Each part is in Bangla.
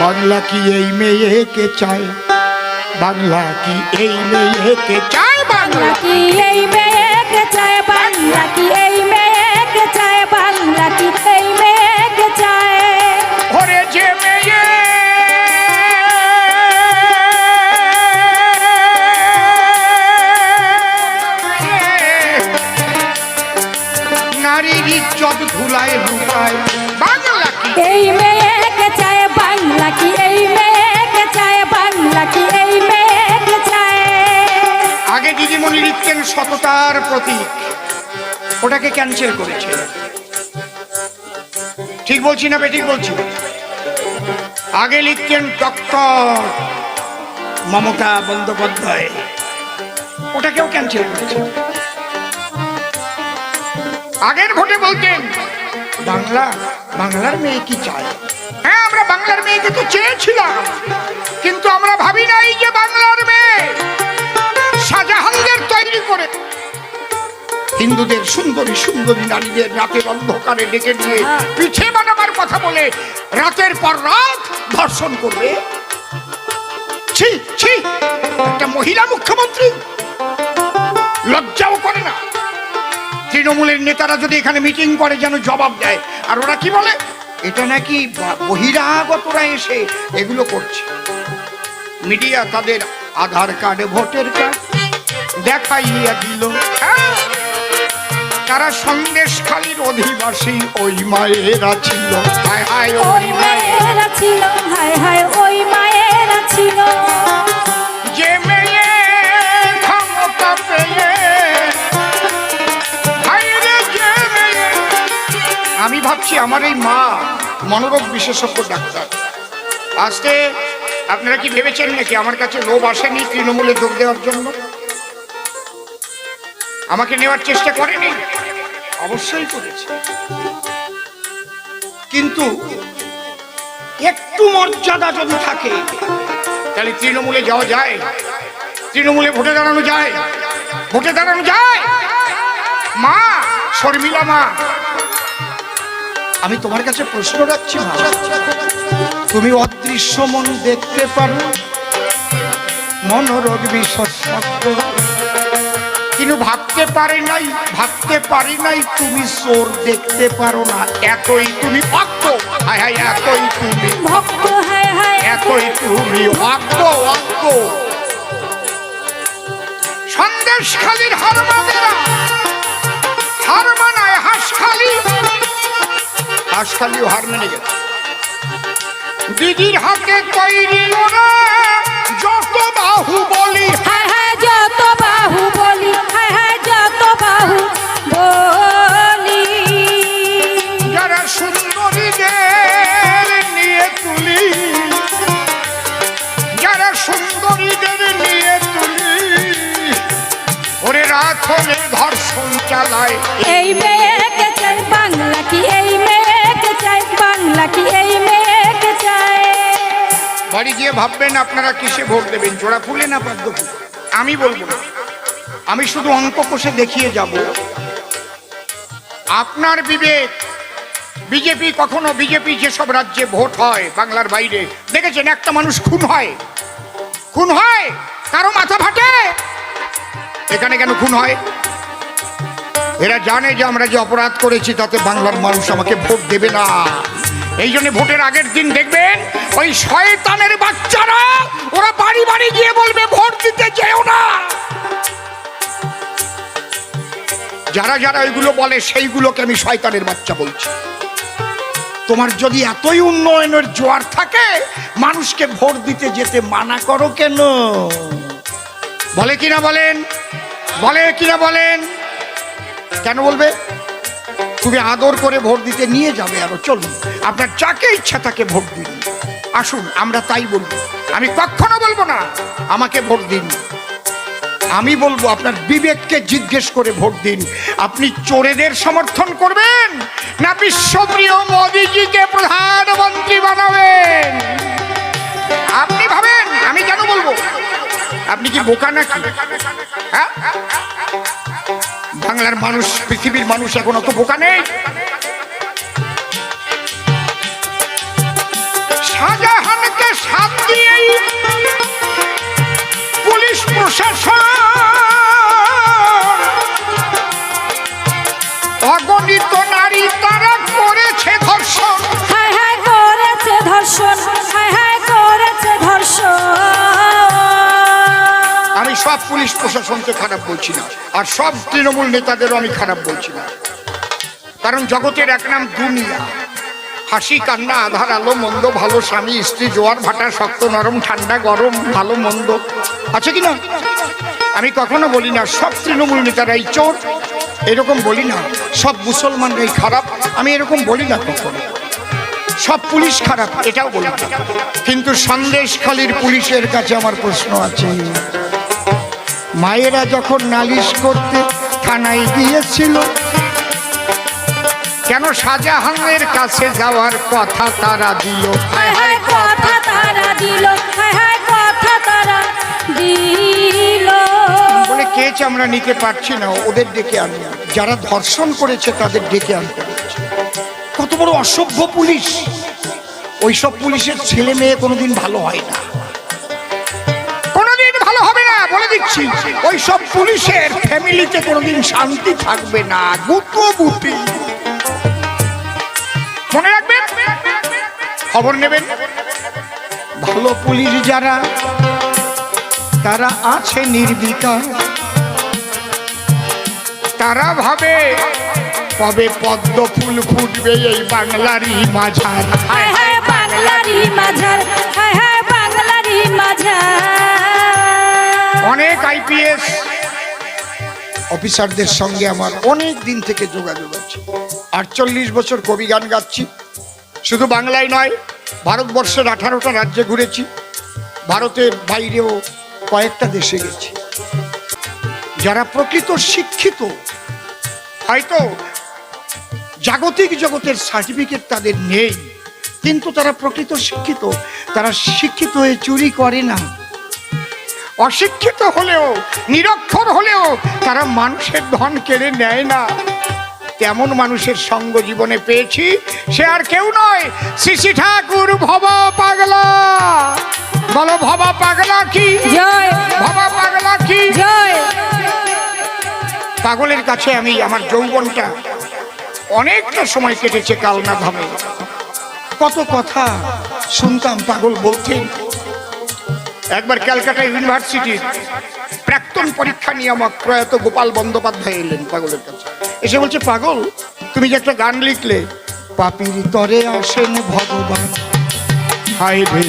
বাংলা কি এই মেয়েকে চায়? বাংলা কি এই মেয়েকে চায়? বাংলা বাংলা কি এই মেয়েকে চায়? বাংলা কি এই মেয়েকে চায়? বাংলা কি এই মেয়েকে চায়? ওরে যে মেয়ে। নারীর ইজ্জত ধুলায় লুকায়। বাংলা কি এই লিখতেন সততার প্রতীক। ওটাকে ক্যান্সেল করেছে। ঠিক বলছি না বেঠিক বলছি? আগে লিখতেন ডক্টর মমতা বন্দ্যোপাধ্যায়। ওটাকেও ক্যান্সেল করেছে। আগের ভোটে বলতেন, বাংলা, বাংলার মেয়ে কি চায়? হ্যাঁ আমরা বাংলার মেয়েকে তো চেয়েছিলাম, কিন্তু আমরা ভাবি নাই যে বাংলার মেয়ে শাহজাহানদের তৈরি করে হিন্দুদের সুন্দরী সুন্দরী নারীদের রাতের অন্ধকারে ডেকে নিয়ে পিঠে বানাবার কথা বলে রাতের পর রাত ধর্ষণ করবে। ছি ছি একটা মহিলা মুখ্যমন্ত্রী। লজ্জাও করে না। তৃণমূলের নেতারা যদি এখানে মিটিং করে যেন জবাব দেয়। আর ওরা কি বলে? এটা নাকি বহিরাগতরা এসে এগুলো করছে। মিডিয়া তাদের আধার কার্ডে ভোটের কার্ড দেখাইয়া দিল। তারা সন্দেশ খালির অধিবাসী ওই মায়েরা ছিল হায় হায় ওই মায়েরা ছিল হায় হায় ওই মায়েরা ছিল যে মেয়ে ক্ষমতা পেয়ে। আমি ভাবছি আমার এই মা মনোরোগ বিশেষজ্ঞ ডাক্তার আসতে আপনারা কি ভেবেছেন নাকি আমার কাছে লোভ আসেনি তৃণমূলে যোগ দেওয়ার জন্য আমাকে নেওয়ার চেষ্টা করেনি? অবশ্যই করেছে। কিন্তু একটু মর্যাদা যদি থাকে তাহলে তৃণমূলে যাওয়া যায়। তৃণমূলে ভোটে দাঁড়ানো যায়। ভোটে দাঁড়ানো যায়। মা শর্মিলা মা। আমি তোমার কাছে প্রশ্ন রাখছি তুমি অদৃশ্য মন দেখতে পারো। মনোরোগ বিশেষজ্ঞ কিন্তু ভাবতে পারে নাই ভাবতে পারি নাই তুমি চোর দেখতে পারো না। এতই তুমি ভক্ত হায় হায় এতই তুমি ভক্ত হায় হায় এতই তুমি অজ্ঞ অজ্ঞ সন্দেশ খালির হার মানেরা হার মানায় হাঁসখালি হাঁসখালিও হার মেনে গেছে দিদির হাতে তৈরি ওরা যত বাহু বলি হ্যাঁ হায় হলে ধর্ষণ চালায়। এই মেয়েকে চাই বাংলা কি? এই মেয়েকে চাই বাংলা কি? এই মেয়েকে চাই। বাড়ি গিয়ে ভাববেন আপনারা কিসে ভোট দেবেন? জোড়া ফুলে না ফুলে? আমি বলব না। আমি শুধু অঙ্ক কষে দেখিয়ে যাব। আপনার বিবেক। বিজেপি কখনো বিজেপি যেসব রাজ্যে ভোট হয় বাংলার বাইরে দেখেছেন একটা মানুষ খুন হয়? খুন হয়? কারও মাথা ফাটে? এখানে কেন খুন হয়? এরা জানে যে আমরা যে অপরাধ করেছি, তাতে বাংলার মানুষ আমাকে ভোট দেবে না। এই জন্য ভোটের আগের দিন দেখবেন, ওই শয়তানের বাচ্চারা, ওরা বাড়ি বাড়ি গিয়ে বলবে, ভোট দিতে যেও না। যারা যারা ওইগুলো বলে, সেইগুলোকে আমি শয়তানের বাচ্চা বলছি। তোমার যদি এতই উন্নয়নের জোয়ার থাকে, মানুষকে ভোট দিতে যেতে মানা করো কেন? বলে কিনা বলেন? বলে কিনা বলেন? কেন বলবে? তুমি আদর করে ভোট দিতে নিয়ে যাবে আরও, চলুন। আপনার যাকে ইচ্ছা তাকে ভোট দিন। আসুন, আমরা তাই বলব। আমি কখনো বলব না, আমাকে ভোট দিন। আমি বলব, আপনার বিবেককে জিজ্ঞেস করে ভোট দিন। আপনি চোরেদের সমর্থন করবেন, না বিশ্বপ্রিয় মোদীজিকে প্রধানমন্ত্রী বানাবেন? আপনি ভাবেন? আপনি কি বোকা নাকি? হ্যাঁ? বাংলার মানুষ পৃথিবীর মানুষ এখন অত বোকা নেই। সব পুলিশ প্রশাসনকে খারাপ বলছি না। আর সব তৃণমূল নেতাদেরও আমি খারাপ বলছি না। কারণ জগতের এক নাম দুনিয়া। হাসি, কান্না, আধার, আলো, মন্দ, ভালো, স্বামী, স্ত্রী, জোয়ার, ভাটা, শক্ত, নরম, ঠান্ডা, গরম, ভালো, মন্দ। আছে কি না? আমি কখনো বলি না, সব তৃণমূল নেতারাই চোর। এরকম বলি না, সব মুসলমানরাই খারাপ। আমি এরকম বলি না কখনো। সব পুলিশ খারাপ, এটাও বলি কিন্তু সন্দেশখালীর পুলিশের কাছে আমার প্রশ্ন আছে। মায়েরা যখন নালিশ করতে থানায় গিয়েছিল কেন শাহজাহানের কাছে যাওয়ার কথা তারা দিল? কথা তারা দিল কথা তারা দিল। বলে কেচ আমরা নিতে পারছি না ওদের ডেকে আনি যারা ধর্ষণ করেছে তাদের ডেকে আনতে কত বড় অসভ্য পুলিশ। ওইসব পুলিশের ছেলে মেয়ে কোনোদিন ভালো হয় না। বলে দিচ্ছি ওইসব পুলিশের ফ্যামিলিতে কোনোদিন শান্তি থাকবে না গুতো গুটি মনে রাখবেন? খবর নেবেন? ভালো পুলিশ যারা, তারা আছে নির্বিকার তারা ভাবে, কবে পদ্ম ফুল ফুটবে এই বাংলারই মাঝার। হায় হায় বাংলারি মাঝার, হায় হায় বাংলারি মাঝার। অনেক আইপিএস অফিসারদের সঙ্গে আমার অনেক দিন থেকে যোগাযোগ আছে। আটচল্লিশ বছর কবি গান গাচ্ছি। শুধু বাংলায় নয়, ভারতবর্ষের আঠারোটা রাজ্যে ঘুরেছি। ভারতের বাইরেও কয়েকটা দেশে গেছি। যারা প্রকৃত শিক্ষিত, হয়তো জাগতিক জগতের সার্টিফিকেট তাদের নেই, কিন্তু তারা প্রকৃত শিক্ষিত, তারা শিক্ষিত হয়ে চুরি করে না। অশিক্ষিত হলেও নিরক্ষর হলেও তারা মানুষের ধন কেড়ে নেয় না। তেমন মানুষের সঙ্গ জীবনে পেয়েছি সে আর কেউ নয়। শ্রী ঠাকুর ভবা পাগলা। বলো ভবা পাগলা কি? ভবা পাগলা কি? পাগলের কাছে আমি আমার যৌবনটা অনেকটা সময় কেটেছে কালনা ধামে কত কথা শুনতাম পাগল বলতেন। একবার ক্যালকাটা ইউনিভার্সিটির প্রাক্তন পরীক্ষা নিয়ামক প্রয়াত গোপাল বন্দ্যোপাধ্যায় এলেন পাগলের কাছে। এসে বলছে পাগল তুমি যে একটা গান লিখলে পাপির তরে আসেন ভগবান। হায় রে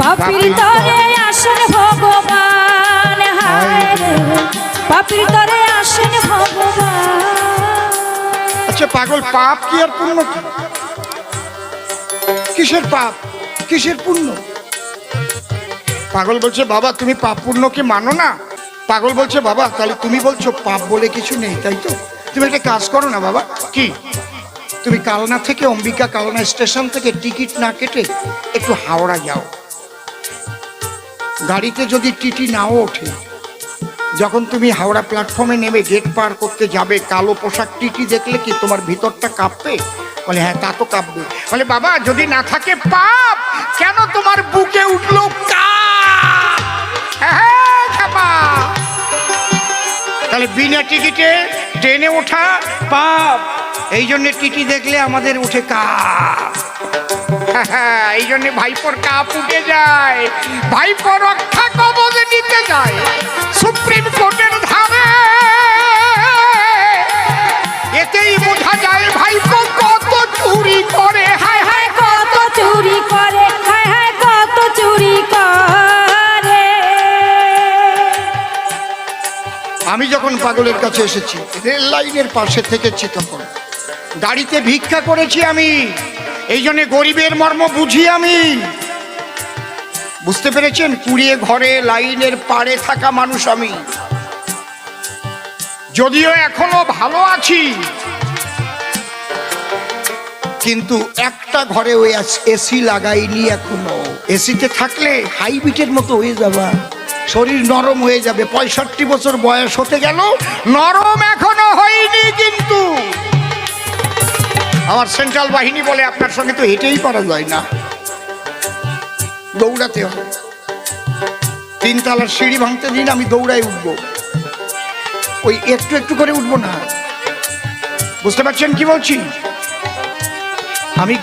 পাপির তরে আসেন ভগবান হায় রে। পাপির তরে আসেন ভগবান। আচ্ছা পাগল পাপ কি আর পুণ্য কি? কিসের পাপ? কিসের পুণ্য? পাগল বলছে বাবা তুমি পাপ পুণ্যকে মানো না। পাগল বলছে বাবা তাহলে তুমি বলছো পাপ বলে কিছু নেই তাই তো? তুমি একটা কাজ করো না বাবা। কি? তুমি কালনা থেকে অম্বিকা কালনা স্টেশন থেকে টিকিট না কেটে একটু হাওড়া যাও। গাড়িতে যদি টিটি নাও ওঠে যখন তুমি হাওড়া প্ল্যাটফর্মে নেমে গেট পার করতে যাবে কালো পোশাক টিটি দেখলে কি তোমার ভিতরটা কাঁপবে? বলে হ্যাঁ তা তো কাঁপবে। বলে বাবা যদি না থাকে পাপ কেন তোমার বুকে উঠল কাপ? হ্যাঁ, তাহলে বিনা টিকিটে ট্রেনে ওঠা পাপ এই জন্য টিটি দেখলে আমাদের উঠে কাপ। হ্যাঁ, এই জন্য ভাইপোর কাপ উঠে যায়। ভাইপো রক্ষা কবজ নিতে যায়। সুপ্রিম কোর্টের ধারে। এতেই বোঝা যায় ভাইপো কত চুরি করে। হায় হায়, কত চুরি করে। হায় হায়, কত চুরি করে। আমি যখন পাগলের কাছে এসেছি, রেল লাইনের পাশে থেকেছি তখন। গাড়িতে ভিক্ষা করেছি আমি। এই জন্য গরিবের মর্ম বুঝি আমি। বুঝতে পেরেছেন? কুড়িয়ে ঘরে, লাইনের পাড়ে থাকা মানুষ আমি। যদিও এখনও ভালো আছি, কিন্তু একটা ঘরে ওই এসি লাগাইনি এখনও। এসিতে থাকলে হাইবিটের মতো হয়ে যাবা। শরীর নরম হয়ে যাবে। পঁয়ষট্টি বছর বয়স হতে গেল, নরম এখনও হয়নি কিন্তু। আমার সেন্ট্রাল বাহিনী বলে আপনার সঙ্গে তো হেঁটেই করা যায় না। দৌড়াতে হবে। তিনতলার সিঁড়ি ভাঙতে দিন, আমি দৌড়ায় উঠব। ওই একটু একটু করে উঠবো না। বুঝতে পারছেন কি বলছি? আমি